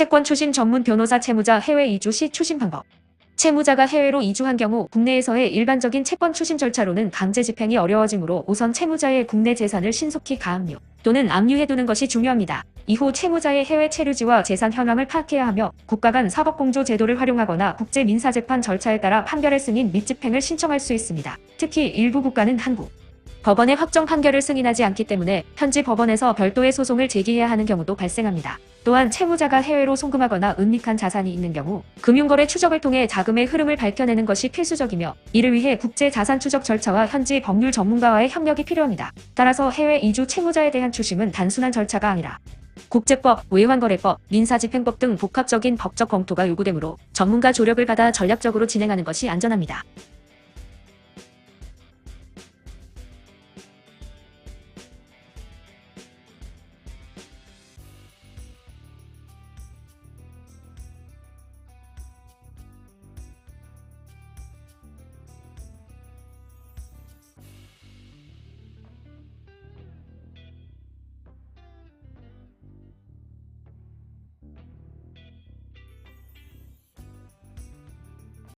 채권 추심 전문 변호사 채무자 해외 이주 시 추심 방법. 채무자가 해외로 이주한 경우 국내에서의 일반적인 채권 추심 절차로는 강제 집행이 어려워지므로 우선 채무자의 국내 재산을 신속히 가압류 또는 압류해두는 것이 중요합니다. 이후 채무자의 해외 체류지와 재산 현황을 파악해야 하며 국가 간 사법공조 제도를 활용하거나 국제 민사재판 절차에 따라 판결의 승인 및 집행을 신청할 수 있습니다. 특히 일부 국가는 한국 법원의 확정 판결을 승인하지 않기 때문에 현지 법원에서 별도의 소송을 제기해야 하는 경우도 발생합니다. 또한 채무자가 해외로 송금하거나 은닉한 자산이 있는 경우 금융거래 추적을 통해 자금의 흐름을 밝혀내는 것이 필수적이며 이를 위해 국제 자산 추적 절차와 현지 법률 전문가와의 협력이 필요합니다. 따라서 해외 이주 채무자에 대한 추심은 단순한 절차가 아니라 국제법, 외환거래법, 민사집행법 등 복합적인 법적 검토가 요구되므로 전문가 조력을 받아 전략적으로 진행하는 것이 안전합니다.